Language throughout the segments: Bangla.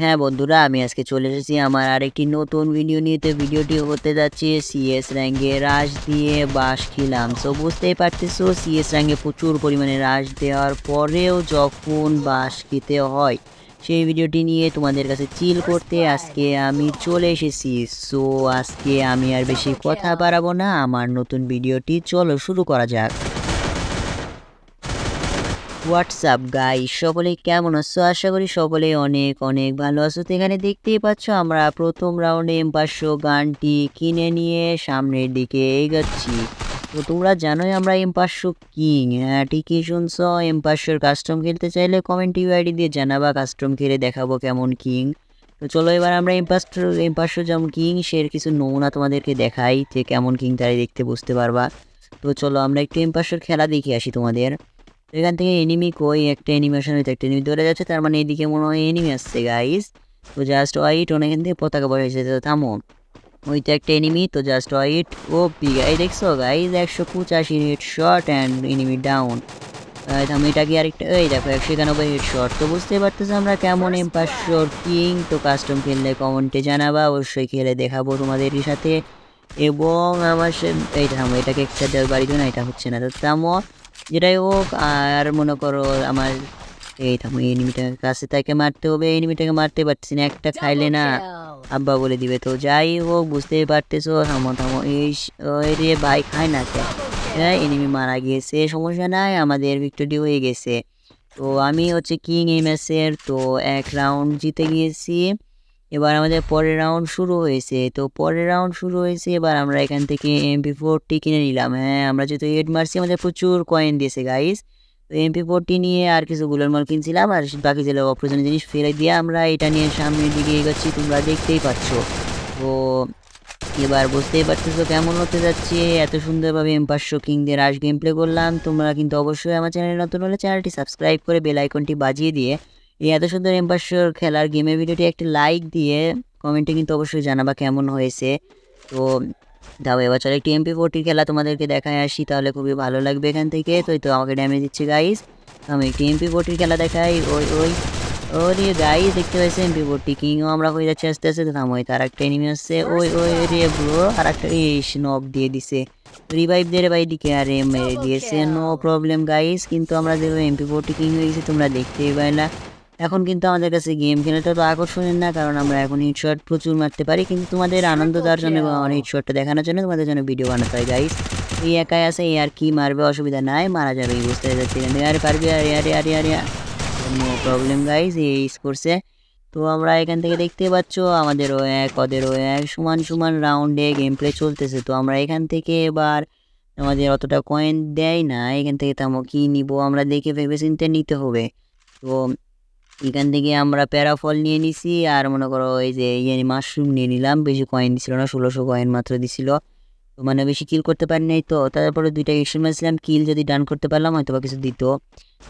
হ্যাঁ বন্ধুরা, আমি আজকে চলে এসেছি আমার আরেকটি নতুন ভিডিও নিয়ে। তো ভিডিওটি হতে যাচ্ছে সিএস র্যাঙ্কে রাশ দিয়ে বাস খিলাম। সো বুঝতেই পারতেছো সিএস র্যাঙ্কে প্রচুর পরিমাণে রাশ দেওয়ার পরেও যখন বাস খেতে হয়, সেই ভিডিওটি নিয়ে তোমাদের কাছে চিল করতে আজকে আমি চলে এসেছি। সো আজকে আমি আর বেশি কথা বাড়াবো না, আমার নতুন ভিডিওটি চলো শুরু করা যাক। হোয়াটসঅ্যাপ গাই সকলে কেমন আছো? আশা করি সকলে অনেক অনেক ভালো আছো। তো এখানে দেখতেই পাচ্ছ, আমরা প্রথম রাউন্ডে এম পাঁচশো গানটি কিনে নিয়ে সামনের দিকে এগোচ্ছি। তো তোমরা জানোই আমরা এম পাঁচশো কিং। হ্যাঁ ঠিকই শুনছো। এম পাঁচশোর কাস্টম খেলতে চাইলে কমেন্ট ইউআইডি দিয়ে জানাবা কাস্টম খেলে দেখাবো কেমন কিং। তো চলো এবার আমরা এম পাঁচশো এম পাঁচশো যেমন কিং, সের কিছু নমুনা তোমাদেরকে দেখাই যে কেমন কিং তাই দেখতে বুঝতে পারবা। তো চলো আমরা একটু এম পাঁচশোর খেলা দেখে আসি তোমাদের। এখান থেকে এনিমি কই? একটা অ্যানিমেশন হইতে একটা এনিমি ধরে যাচ্ছে, তার মানে এদিকে মনে হয় এনিমি আসছে গাইস তো জাস্ট ওয়াইট ওন এখান থেকে পতাকা বসেছে তো থামো। ওই তো একটা এনিমি তো just wait O P guy দেখছ গাইজ একশো পঁচাশি head shot and enemy down থামো, এটা কি আরেকটা? এই দেখো, একশো একানব্বই হেড শট তো বুঝতে পারতেছো আমরা কেমন এম পাঁচশো কিং তো কাস্টম খেললে কমেন্টে জানাবা, অবশ্যই খেলে দেখাবো তোমাদের সাথে। এবং আমার এই থামো, এটাকে একটা বাড়ি না, এটা হচ্ছে না, তো থামো। যেটাই হোক আর মনে করো আমার এই এই এনিমিটার কাছে তাকে মারতে হবে এনিমিটাকে মারতে পারছি না একটা খাইলে না আব্বা বলে দিবে। তো যাই হোক বুঝতেই পারতেছো থামো থামো এই রে ভাই খায় না হ্যাঁ এনিমি মারা গিয়েছে সমস্যা নাই আমাদের ভিক্টোরি হয়ে গেছে। তো আমি হচ্ছে কিং এই ম্যাচের তো এক রাউন্ড জিতে গিয়েছি। এবার আমাদের পরের রাউন্ড শুরু হয়েছে। তো পরের রাউন্ড শুরু হয়েছে, এবার আমরা এখান থেকে এমপি ফোরটি কিনে নিলাম। হ্যাঁ আমরা যেহেতু হেড মারছি আমাদের প্রচুর কয়েন দিয়েছে গাইস তো এমপি ফোরটি নিয়ে আর কিছু গুলোর মাল কিনছিলাম, আর বাকি যেগুলো অপ্রয়োজনীয় জিনিস ফেলে দিয়ে আমরা এটা নিয়ে সামনের দিকে এগোচ্ছি, তোমরা দেখতেই পাচ্ছ। তো এবার বুঝতেই পারতেছো কেমন হতে যাচ্ছে, এত সুন্দরভাবে এম পাঁচশো কিংদের আস গেম প্লে করলাম। তোমরা কিন্তু অবশ্যই আমার চ্যানেলে নতুন হলে চ্যানেলটি সাবস্ক্রাইব করে বেল আইকনটি বাজিয়ে দিয়ে এই এত সুন্দর এম পাঁচশোর খেলার গেমের ভিডিওটি একটি লাইক দিয়ে কমেন্টে কিন্তু অবশ্যই জানাবা কেমন হয়েছে। তো দাও চলো একটি এমপি ফোরটির খেলা তোমাদেরকে দেখায় আসি, তাহলে খুবই ভালো লাগবে এখান থেকে। তো তো আমাকে ড্যামেজ দিচ্ছে গাইস আমি একটি এমপি ফোরটির খেলা দেখাই। ওই ওই, ওরে গাইস দেখতে পাইছে এমপি ফোরটি কিংও আমরা হয়ে যাচ্ছে আস্তে আস্তে। তো থামো তার একটা এনিমি আসছে। ওই ওই রে ব্রো আর একটা ইস নক দিয়ে দিছে। রিভাইভ দিয়ে ভাই দিকে আরে, মেরে দিয়েছে। নো প্রবলেম গাইস কিন্তু আমরা যেভাবে এমপি ফোরটি কিং হয়ে গেছে, তোমরা দেখতেই পাই না এখন কিন্তু আমাদের কাছে গেম খেলাটা তো আকর্ষণীয় না কারণ আমরা এখন হিটশট প্রচুর মারতে পারি কিন্তু তোমাদের আনন্দ দেওয়ার জন্য এবং আমার হিটশটটা দেখানোর জন্য তোমাদের জন্য ভিডিও বানাতে হয় গাইস এই একাই আছে এই আর কি মারবে অসুবিধা নাই মারা যাবে এই বুঝতে যাচ্ছে আরে পারবি আরে আরে আরে আরে নো প্রবলেম গাইস এই করছে তো আমরা এখান থেকে দেখতে পাচ্ছ আমাদেরও এক ওদের ওদেরও এক সমান সমান রাউন্ডে গেম প্লে চলতেছে। তো আমরা এখান থেকে এবার আমাদের অতটা কয়েন দেয় না এখান থেকে তেমন কী নিব আমরা দেখে ভেবে চিন্তে নিতে হবে। তো এখান থেকে আমরা প্যারাফল নিয়ে নিছি, আর মনে করো এই যে ইয়ে মাশরুম নিয়ে নিলাম, বেশি কয়েন দিছিল না, ষোলোশো কয়েন মাত্র দিছিল। তো মানে বেশি কিল করতে পারি নাই তো, তারপরে দুইটা ইস্যু মারছিলাম কিল যদি ডান করতে পারলাম হয়তো বা কিছু দিত।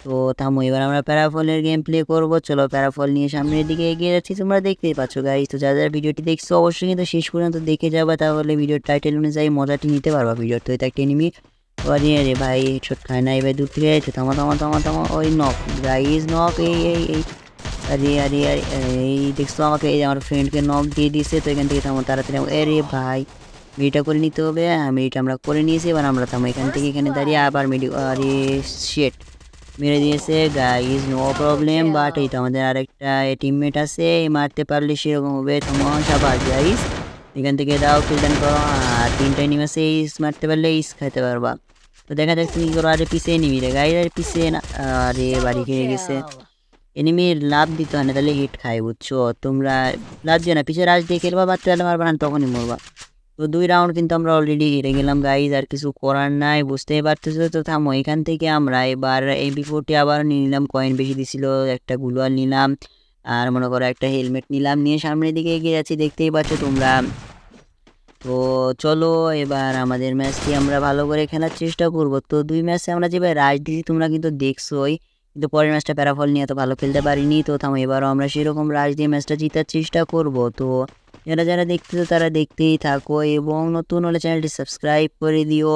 তো থামো, এবার আমরা প্যারাফলের গেম প্লে করব, চলো প্যারাফল নিয়ে সামনের দিকে এগিয়ে যাচ্ছি, তোমরা দেখতেই পাচ্ছ গাইজ তো যারা যারা ভিডিওটি দেখছ অবশ্যই কিন্তু শেষ পর্যন্ত দেখে যাবা, তাহলে ভিডিওর টাইটেল অনুযায়ী মজাটি নিতে পারবা ভিডিওর তো এটা একটা এনিমি আরে রে ভাই ছোট খায় না, এবার দূর থেকে যাচ্ছে থামা থামা থামা থামা। ওই নক গাইজ নক এই এই এই। আরে আরে আরে, এই দেখছ আমাকে, এই আমার ফ্রেন্ডকে নক দিয়ে দিয়েছে, তো এখান থেকে থামো, তাড়াতাড়ি। আরে ভাই মেডিটা করে নিতে হবে হ্যাঁ মেডিটা আমরা করে নিয়েছি, এবার আমরা থামো এখান থেকে, এখানে দাঁড়িয়ে আবার মেডি আরে শেট মেরে দিয়েছে গাইজ নো প্রবলেম বাট এই তো আমাদের আরেকটা টিমমেট আছে মারতে পারলে সেরকম হবে থামো সাবাস গাইজ এখান থেকে দাও কিলদান করো আর তিনটা নিম আছে ইস মারতে পারলে ইস খাইতে পারবা। তো দেখা যাক তুমি করো, আরে পিছিয়ে নিবি রে গাইজ আরে পিছিয়ে না আরে, বাড়ি খেয়ে গেছে। এনিমির লাভ দিতে হয় না, তাহলে হিট খায় বুঝছ? তোমরা লাভ দিও না। পিছিয়ে রাজ দিয়ে খেলবা মারতে পারলে মারবা না, তখনই মরবা। তো দুই রাউন্ড কিন্তু আমরা অলরেডি হেরে গেলাম গাইজ আর কিছু করার নাই, বুঝতেই পারতেছো? তো থামো, এখান থেকে আমরা এবার এই বিফোরটি আবার নিয়ে নিলাম কয়েন বেশি দিছিল, একটা গুলোয়ার নিলাম, আর মনে করো একটা হেলমেট নিলাম, নিয়ে সামনের দিকে এগিয়ে যাচ্ছি, দেখতেই পাচ্ছ তোমরা তো চলো এবার আমাদের ম্যাচটি আমরা ভালো করে খেলার চেষ্টা করব। তো দুই ম্যাচে আমরা যেভাবে রাজ দিয়েছি, তোমরা কিন্তু দেখছোই। কিন্তু পরের ম্যাচটা প্যারাফল নিয়ে তো ভালো খেলতে পারিনি। তো থামো, এবারও আমরা সেরকম রাজ দিয়ে ম্যাচটা জেতার চেষ্টা করব। তো যারা যারা দেখতেছো তারা দেখতেই থাকো এবং নতুন হলে চ্যানেলটি সাবস্ক্রাইব করে দিও।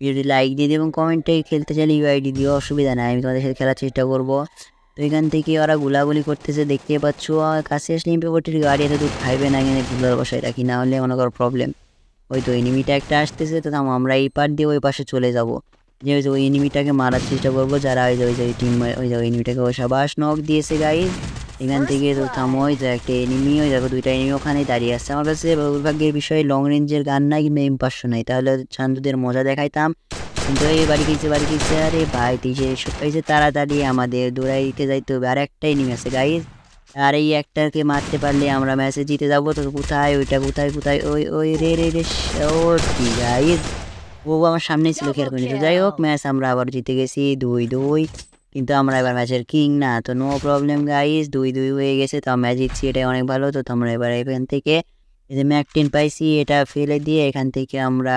ভিডিওটি লাইক দিয়ে দিও এবং কমেন্টে খেলতে চাইলে ইউআইডি দিও। অসুবিধা নাই, আমি তোমাদের সাথে খেলার চেষ্টা করব। তো এখান থেকে ওরা গুলাগুলি করতেছে দেখতে পাচ্ছ। আর কাছে আসলে এমপি ফোর্টির গাড়ি এত দূর খাইবে না এখানে গুলার বসায় রাখি না হলে মনে করো প্রবলেম ওই তো এনিমিটা একটা আসতেছে তো আমরা এই পার দিয়ে ওই পাশে চলে যাব। যে ওই যে ওই এনিমিটাকে মারার চেষ্টা করব যারা ওই যে ওই যে টিম ওই যে ওই এনিমিটাকে ওই সাবাস নক দিয়েছে গাইজ এখান থেকে তো থামো ওই যে একটা এনিমি ওই দেখো দুইটা এনিমি ওখানে দাঁড়িয়ে আসছে আমার কাছে দুর্ভাগ্যের বিষয়ে লং রেঞ্জের গান নাই কিন্তু এম পাঁচশো নাই। তাহলে চান্দুদের মজা দেখাইতাম। কিন্তু এই বাড়ি গেছে বাড়ি গেছে। আরে ভাই এসব পাইছে তাড়াতাড়ি আমাদের দৌড়াই দিতে যাইতে হবে। আর একটা এনিমি আছে গাইজ আর এই একটাকে মারতে পারলে আমরা ম্যাচে জিতে যাব। তো কোথায়? ওইটা কোথায়? কোথায়? ওই ওই, রে রে রে ও কি গাইজ ও আমার সামনেই ছিল, খেয়াল করিনি তো। যাই হোক ম্যাচ আমরা আবার জিতে গেছি। দুই দুই। কিন্তু আমরা এবার ম্যাচের কিং না, তো নো প্রবলেম গাইজ দুই দুই হয়ে গেছে, তো ম্যাচ জিতছি। এটাই অনেক ভালো, তো তোমরা এবার এখান থেকে এই যে ম্যাকটিন পাইছি, এটা ফেলে দিয়ে এখান থেকে আমরা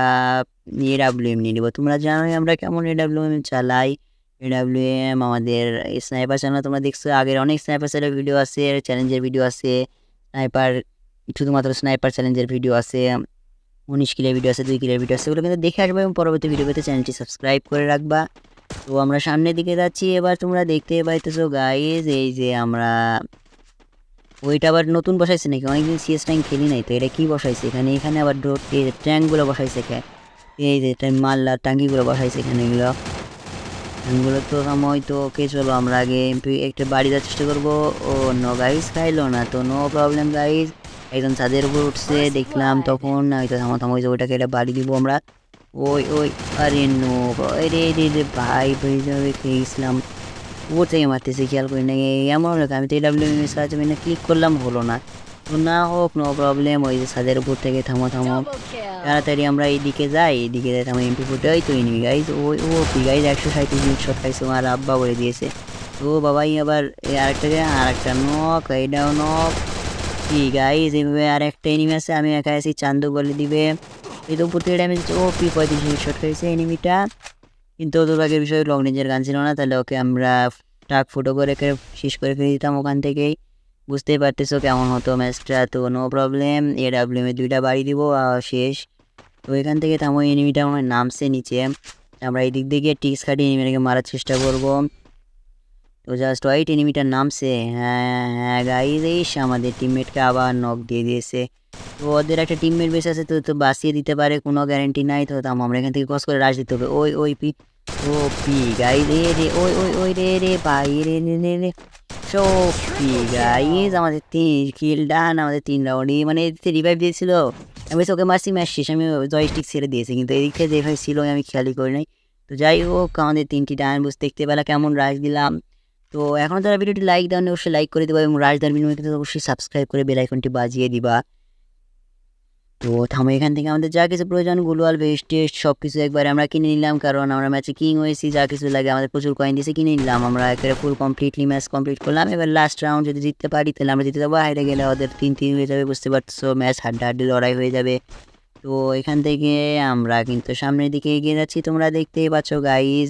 এডাব্লিউএম নিয়ে নেব। তোমরা জানোই আমরা কেমন এডাব্লিউএম চালাই। এডাব্লিউএম আমাদের স্নাইপার চ্যানেল, তোমরা দেখছ আগের অনেক স্নাইপার চ্যানেলের ভিডিও আছে, চ্যালেঞ্জের ভিডিও আছে, স্নাইপার, শুধুমাত্র স্নাইপার চ্যালেঞ্জের ভিডিও আছে উনিশ কিলের ভিডিও আছে, দুই কিলের ভিডিও আছে ওগুলো কিন্তু দেখে আসবে এবং পরবর্তী ভিডিও পেতে চ্যানেলটি সাবস্ক্রাইব করে রাখবা। তো আমরা সামনের দিকে যাচ্ছি, এবার তোমরা দেখতে পাইতেছো গাইজ এই যে আমরা ওইটা আবার নতুন বসাইছে নাকি? অনেকদিন সিএস ট্যাঙ্ক খেলি নাই তো, এটা কি বসাইছে এখানে? এখানে আবার ট্যাঙ্কগুলো বসাইছে কে এই যে মাল্লা টাঙ্কিগুলো বসাইছে এখানে এগুলো। ট্যাঙ্কগুলো তো সময় তো কে চলো আমরা আগে একটা বাড়ি যাওয়ার চেষ্টা করব। ও নো গাইজ খাইলো না তো নো প্রবলেম গাইজ একজন ছাদের উপর উঠছে, দেখলাম তখন হয়তো থামা থামা হয়েছে ওইটাকে এটা বাড়ি দিব আমরা। ওই ওই, আরে নো রে রে রে, ভাই ভাই যাবে খেয়েছিলাম। ও থেকে মারতেছে খেয়াল করি না এমন হলো আমি তো এই ডাব্লিউ এম এস আছে না ক্লিক করলাম হলো না না হোক নো প্রবলেম ওই যে ছাদের উপর থেকে থামো থামো তাড়াতাড়ি আমরা এইদিকে যাই এইদিকে যাই থামো এমপি ফুটে ওই তো এনিমি গাইজ ওই ও পি গাইজ একশো সাঁত্রিশ মিনিট শট খাইছে আমার আব্বা বলে দিয়েছে তো বাবাই আবার এই আরেকটা আর একটা নক এইটাও নক কি গাইজ এইভাবে আর একটা এনিমি আছে আমি একা আছি চান্দু বলে দিবে এই তো উপর থেকে ড্যামেজ ও পি পঁয়ত্রিশ মিনিট শট খাইছে এনিমিটা কিন্তু বাকি বিষয়ে লং রেঞ্জের গান ছিল না, তাহলে ওকে আমরা টাক ফুটো করে শেষ করে ফেলে দিতাম ওখান থেকেই। বুঝতেই পারতেছো কেমন হতো ম্যাচটা, তো নো প্রবলেম এ ডাব্লিউমে দুইটা বাড়ি দিব শেষ। তো এখান থেকে তেমন এনিমিটা আমার নামছে নিচে। আমরা এই দিক দিয়ে টিক্স কাটিয়ে এনিমিটাকে মারার চেষ্টা করব। তো জাস্ট হোয়াইট এনিমিটার নামছে। হ্যাঁ হ্যাঁ গাইজ এইস আমাদের টিমমেটকে আবার নক দিয়ে দিয়েছে। তো ওদের একটা টিমমেট বেশ আছে, তো তো বাঁচিয়ে দিতে পারে, কোনো গ্যারেন্টি নাই, তো তাম আমরা এখান থেকে কস করে রাশ দিতে হবে। ওই ওই পি ও পি গাই রে রে, ওই ওই ওই রে রে, ভাই, রে রে রে রে। সো পি গাইজ আমাদের তিন কিল ডান আমাদের তিন রাউন্ডই মানে রিভাইভ দিয়েছিল। আমি ওকে মারছি, ম্যাচ শেষ, আমি জয়স্টিক ছেড়ে দিয়েছি, কিন্তু এদিক থেকে যে ভাই ছিল, আমি খেয়ালই করি নাই। তো যাই হোক, আমাদের তিনটি ডান বুঝতে দেখতে পেলা কেমন রাশ দিলাম। তো এখনও তারা ভিডিওটি লাইক দেওয়া অবশ্যই লাইক করে দেবা এবং রাজদার বিনিময়ে কিন্তু অবশ্যই সাবস্ক্রাইব করে বেল আইকনটি বাজিয়ে দিবা। তো থামো, এখান থেকে আমাদের যা কিছু প্রয়োজন গ্লোয়াল বেস্ট টেস্ট সব কিছু একবারে আমরা কিনে নিলাম, কারণ আমরা ম্যাচে কিং হয়েছি, যা কিছু লাগে আমাদের প্রচুর কয়েন দিয়েছে, কিনে নিলাম। আমরা একেবারে ফুল কমপ্লিটলি ম্যাচ কমপ্লিট করলাম। এবার লাস্ট রাউন্ড যদি জিততে পারি, তাহলে আমরা জিতে যাব। হাইরে গেলে ওদের তিন তিন হয়ে যাবে, বুঝতে পারছ? ম্যাচ হাড্ডা হাড্ডি লড়াই হয়ে যাবে। তো এখান থেকে আমরা কিন্তু সামনের দিকে এগিয়ে যাচ্ছি। তোমরা দেখতেই পাচ্ছ গাইজ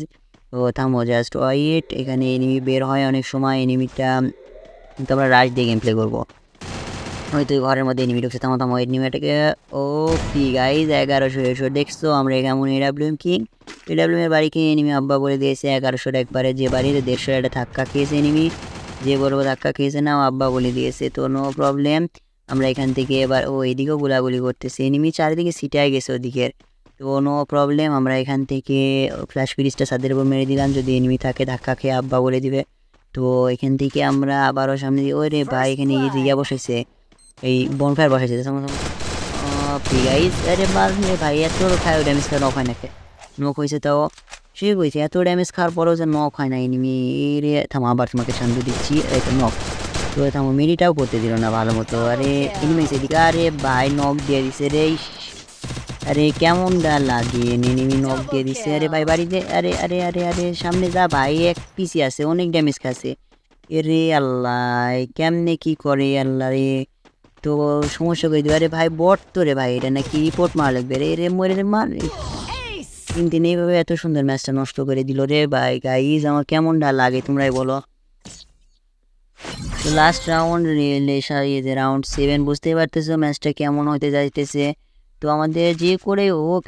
তো থামো জাস্ট ওয়াইট এখানে এনিমি বের হয় অনেক সময় এনিমিটা কিন্তু আমরা রাশ দিয়ে গেম প্লে করব হয়তো ঘরের মধ্যে এনিমি ঢুকছে, থামো থামো এনিমিটাকে ও পি গাইজ এগারোশো এসো, দেখছ আমরা কেমন এডাব্লিউএম কিং বাড়ি কিনে এনিমি আব্বা বলে দিয়েছে, এগারোশোর একবারে যে বাড়িতে দেড়শো একটা ধাক্কা খেয়েছে এনিমি যে বলব ধাক্কা খেয়েছে না আব্বা বলে দিয়েছে, তো নো প্রবলেম আমরা এখান থেকে এবার, ও এদিকেও গোলাগুলি করতেছে এনিমি চারিদিকে সিটায় গেছে ওদিকের। তো নো প্রবলেম আমরা এখান থেকে ফ্ল্যাশ ফ্রিজটা সাদের উপর মেরে দিলাম। যদি এনিমি থাকে ধাক্কা খেয়ে আব্বা বলে দিবে। তো এখান থেকে আমরা আবারও সামনে দিয়ে ওই রে ভাই এখানে ইয়া বসেছে এই বনফায়ার বসেছে গাইজ আরে রে ভাই এত খায় ড্যামেজ খাওয়া নক? হয় না নক হয়েছে তাও। সে কইছে এত ড্যামেজ খাওয়ার পরেও যে নক হয় না এনিমি রে থামো আবার তোমাকে শান্ত দিচ্ছি। তো নক। তো থামো মেরিটাও করতে দিল না ভালো মতো। আরে এনিমি সেদিকে আরে ভাই নক দিয়ে দিছে রে আরে কেমন ডা লাগে? এনিমি নক দিয়ে দিছে। আরে ভাই বাড়িতে আরে আরে আরে আরে সামনে যা ভাই এক পিসি আছে অনেক ড্যামেজ খাচ্ছে এরে আল্লাহ কেমনে কি করে আল্লাহ রে? তো সমস্যা করে দিবে? আরে ভাই বট তো রে ভাই এটা নাকি রিপোর্ট মারা লাগবে রে রে মরে রে মার। তিন দিন এইভাবে এত সুন্দর ম্যাচটা নষ্ট করে দিল রে ভাই গাইজ আমার কেমন ডা লাগে তোমরাই বলো। তো লাস্ট রাউন্ড যে রাউন্ড সেভেন বুঝতেই পারতেছো ম্যাচটা কেমন হতে যাইতেছে। তো আমাদের যে করে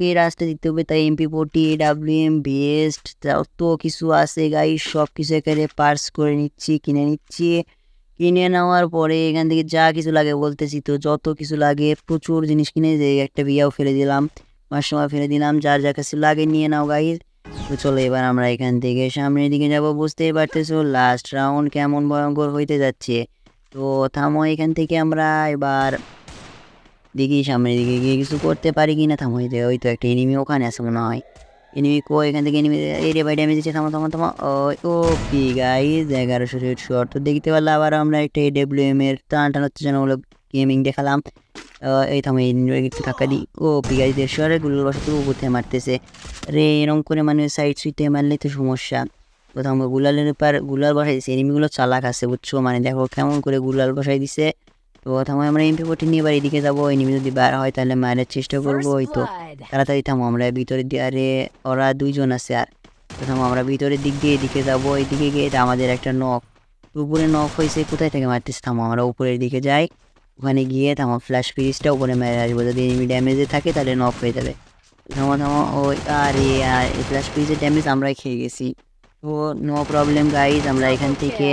এই রাস্তা দিতে হবে। তাই এমপি ফোর্টি ডাব্লিউএম বেস্ট যত কিছু আছে গাই সব কিছু এখানে পার্স করে নিচ্ছি, কিনে নিচ্ছি। কিনে নেওয়ার পরে এখান থেকে যা কিছু লাগে বলতেছি তো, যত কিছু লাগে, প্রচুর জিনিস কিনে যে একটা বিয়াও ফেলে দিলাম। মাসমা ফেলে দিলাম, যার যা কিছু লাগে নিয়ে নাও গাইজ তো চলো এবার আমরা এখান থেকে সামনের দিকে যাব, বুঝতেই পারতেছো লাস্ট রাউন্ড কেমন ভয়ঙ্কর হইতে যাচ্ছে। তো থামো এখান থেকে আমরা এবার দেখি সামনের দিকে গিয়ে কিছু করতে পারি কি না থামো ওই তো একটা এনিমি ওখানে আছে মনে হয়। এনিমি কো এখান থেকে এনিমি এরিয়া বাই ড্যামেজ দিচ্ছে। থামো থামো থামো। পি গাইজ এগারোশো শট তো দেখতে পারলে আবার আমরা একটা এডব্লিউ এম এর টান টান হচ্ছে হলো গেমিং দেখালাম। এই থামো একটু ধাক্কা দিই। ও পি গাইজ দেড়শো আরগুলো বসাতে উপর মারতেছে। রে এরম করে মানে সাইড সুইটে মারলে তো সমস্যা। কোথাও গুলালের উপর, গুলাল বসাই দিছে। এনিমিগুলো চালাক আছে, বুঝছ? মানে দেখো কেমন করে গুলাল বসাই দিছে। তো প্রথমে আমরা এমপি ফোর্টি নিয়ে এবার এদিকে যাব এনিমি যদি বার হয় তাহলে মারার চেষ্টা করব ওই তো। তাড়াতাড়ি থামো আমরা ভিতরের দিয়ে আরে ওরা দুইজন আছে আর। প্রথম আমরা ভিতরের দিক দিয়ে এদিকে যাব এদিকে গিয়ে আমাদের একটা নখ উপরে নখ হয়েছে কোথায় থেকে মারতেছে থামো আমরা উপরের দিকে যাই। ওখানে গিয়ে থামো ফ্ল্যাশ ফ্রিজটা উপরে মেরে আসব। যদি এনিমি ড্যামেজে থাকে তাহলে নক হয়ে যাবে। থামো থামো ওই আরে আর এই ফ্ল্যাশ ফ্রিজের ড্যামেজ আমরাই খেয়ে গেছি। তো নো প্রবলেম গাইজ আমরা এখান থেকে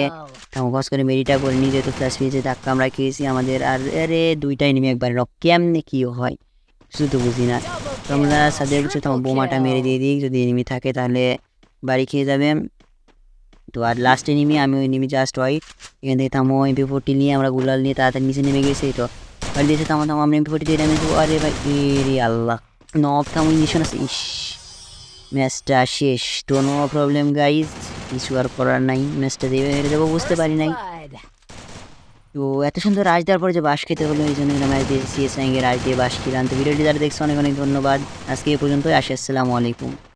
খস করে মেরিটা করে নিয়ে যেহেতু ফ্ল্যাশ ফ্রিজে ধাক্কা আমরা খেয়েছি আমাদের। আর আরে দুইটাই এনিমি একবার নক কেমনে কি হয়? শুধু তো বুঝি না। তো আমরা সাদের কিছু তোমার বোমাটা মেরে দিয়ে দিই যদি এনিমি থাকে তাহলে বাড়ি খেয়ে যাবে। তো আর লাস্ট এনিমি আমি ওই এনিমি জাস্ট হয় এখান থেকে থামো এমপি ফোরটি নিয়ে আমরা গুলাল নিয়ে তাড়াতাড়ি নিচে নেমে গেছি তো। বাড়ি দিয়েছে থামো থামো আমরা এমপি ফোরটি দিয়ে ড্যামেজ আরে ভাই এরে আল্লাহ। নব থামো ইঞ্জেকশন আছে। ইস। ম্যাচটা শেষ। তো নো প্রবলেম গাইজ কিছু আর করার নাই। ম্যাচটা দিয়ে হেরে যাব, বুঝতে পারি নাই। তো এত সুন্দর রাজ দেওয়ার পরে যে বাস খেতে হলো, এই জন্য ম্যাচ দিয়ে সিএস রাজ দিয়ে বাস খেলাম। তো ভিডিওটি যারা দেখছ, অনেক অনেক ধন্যবাদ। আজকে এ পর্যন্তই, আসি, আসসালামু আলাইকুম।